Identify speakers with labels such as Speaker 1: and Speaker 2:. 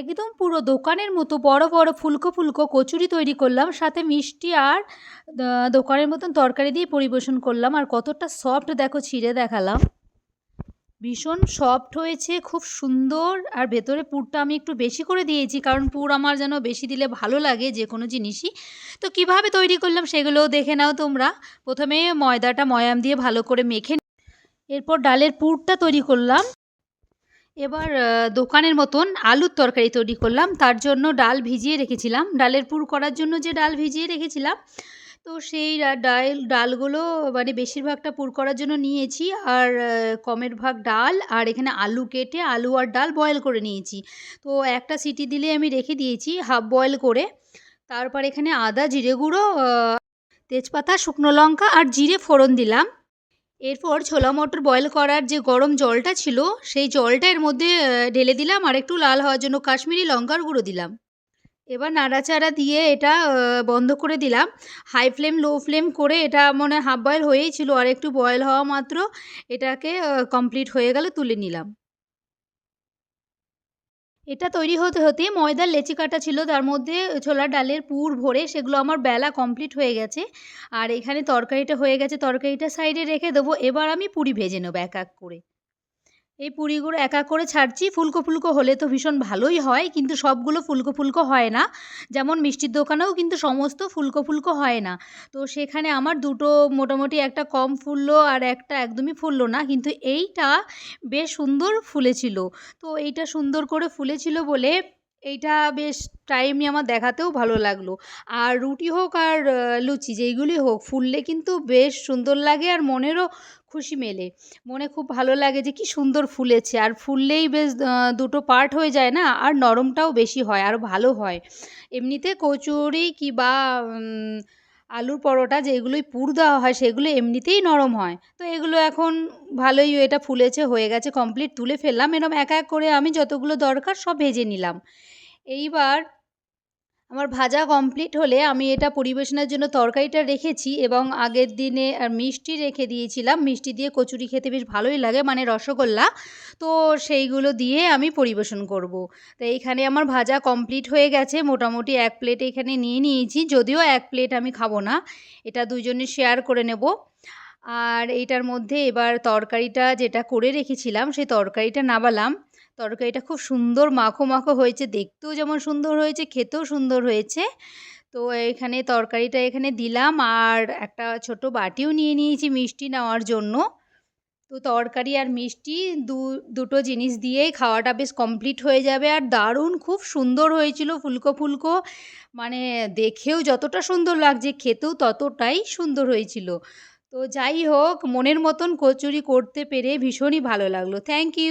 Speaker 1: একদম পুরো দোকানের মতো বড় বড় ফুলকো ফুলকো কচুরি তৈরি করলাম, সাথে মিষ্টি আর দোকানের মতন তরকারি দিয়ে পরিবেশন করলাম, আর কতটা সফট দেখো ছিঁড়ে দেখালাম। ভীষণ সফট হয়েছে, খুব সুন্দর, আর ভেতরে পুরটা আমি একটু বেশি করে দিয়েছি, কারণ পুর আমার যেন বেশি দিলে ভালো লাগে যে কোনো জিনিসই। তো কীভাবে তৈরি করলাম সেগুলোও দেখে নাও তোমরা। প্রথমে ময়দাটা ময়াম দিয়ে ভালো করে মেখে এরপর ডালের পুরটা তৈরি করলাম। এবার দোকানের মতন আলুর তরকারি তৈরি করলাম। তার জন্য ডাল ভিজিয়ে রেখেছিলাম। ডালের পুর করার জন্য যে ডাল ভিজিয়ে রেখেছিলাম, তো সেই ডাল, ডালগুলো মানে বেশিরভাগটা পুর করার জন্য নিয়েছি। আর কমের ভাগ ডাল আর এখানে আলু কেটে আলু আর ডাল বয়েল করে নিয়েছি। তো একটা সিটি দিলে আমি রেখে দিয়েছি হাফ বয়েল করে। তারপর এখানে আদা, জিরে গুঁড়ো তেজপাতা, শুকনো লঙ্কা আর জিরে ফোড়ন দিলাম। এরপর ছোলা মটর বয়েল করার যে গরম জলটা ছিল, সেই জলটা এর মধ্যে ঢেলে দিলাম আর একটু লাল হওয়ার জন্য কাশ্মীরি লঙ্কার গুঁড়ো দিলাম। এবার নাড়াচাড়া দিয়ে এটা বন্ধ করে দিলাম। হাই ফ্লেম লো ফ্লেম করে এটা মনে হাফ বয়েল হয়েই ছিল, আর একটু বয়েল হওয়া মাত্র এটাকে কমপ্লিট হয়ে গেলে তুলে নিলাম। এটা তৈরি হতে হতে ময়দার লেচি কাটা ছিল, তার মধ্যে ছোলার ডালের পুর ভরে সেগুলো আমার বেলা কমপ্লিট হয়ে গেছে। আর এখানে তরকারিটা হয়ে গেছে, তরকারিটা সাইডে রেখে দেবো। এবার আমি পুরি ভেজে নেব এক এক করে। এই পুরিগুলো এক করে ছাড়ছি, ফুলকো ফুলকো হলে তো ভীষণ ভালোই হয়, কিন্তু সবগুলো ফুলকো ফুলকো হয় না। যেমন মিষ্টির দোকানেও কিন্তু সমস্ত ফুলকো ফুলকো হয় না। তো সেখানে আমার দুটো মোটামুটি একটা কম ফুললো আর একটা একদমই ফুললো না, কিন্তু এইটা বেশ সুন্দর ফুলেছিল। তো এইটা সুন্দর করে ফুলেছিল বলে এইটা বেশ টাইমই আমার দেখাতেও ভালো লাগল। আর রুটি হোক আর লুচি, যেইগুলি হোক, ফুললে কিন্তু বেশ সুন্দর লাগে আর মনেরও খুশি মেলে। মনে খুব ভালো লাগে যে কি সুন্দর ফুলেছে। আর ফুললেই বেশ দুটো পার্ট হয়ে যায় না, আর নরমটাও বেশি হয় আর ভালো হয়। এমনিতে কচুরি কি বা আলুর পরোটা যেগুলোই পুর দেওয়া হয় সেগুলো এমনিতেই নরম হয়। তো এগুলো এখন ভালোই এটা ফুলেছে, হয়ে গেছে কমপ্লিট তুলে ফেললাম। এরম এক এক করে আমি যতগুলো দরকার সব ভেজে নিলাম। এইবার আমার ভাজা কমপ্লিট হলে আমি এটা পরিবেশনের জন্য তরকারিটা রেখেছি এবং আগের দিনে আর মিষ্টি রেখে দিয়েছিলাম। মিষ্টি দিয়ে কচুরি খেতে বেশ ভালোই লাগে মানে রসগোল্লা। তো সেইগুলো দিয়ে আমি পরিবেশন করব। তো এইখানে আমার ভাজা কমপ্লিট হয়ে গেছে। মোটামুটি এক প্লেট এখানে নিয়ে নিয়েছি। যদিও এক প্লেট আমি খাব না, এটা দুজনে শেয়ার করে নেব। আর এইটার মধ্যে এবার তরকারিটা যেটা করে রেখেছিলাম, সেই তরকারিটা নাবালাম। তরকারিটা খুব সুন্দর মাখো মাখো হয়েছে। দেখতেও যেমন সুন্দর হয়েছে, খেতেও সুন্দর হয়েছে। তো এখানে তরকারিটা এখানে দিলাম আর একটা ছোট বাটিও নিয়ে নিয়েছি মিষ্টি নেওয়ার জন্য। তো তরকারি আর মিষ্টি দু, দুটো জিনিস দিয়েই খাওয়াটা বেশ কমপ্লিট হয়ে যাবে। আর দারুণ খুব সুন্দর হয়েছিল ফুলকো ফুলকো। মানে দেখেও যতটা সুন্দর লাগছে, খেতেও ততটাই সুন্দর হয়েছিল। তো যাই হোক, মনের মতন কচুরি করতে পেরে ভীষণই ভালো লাগল। Thank you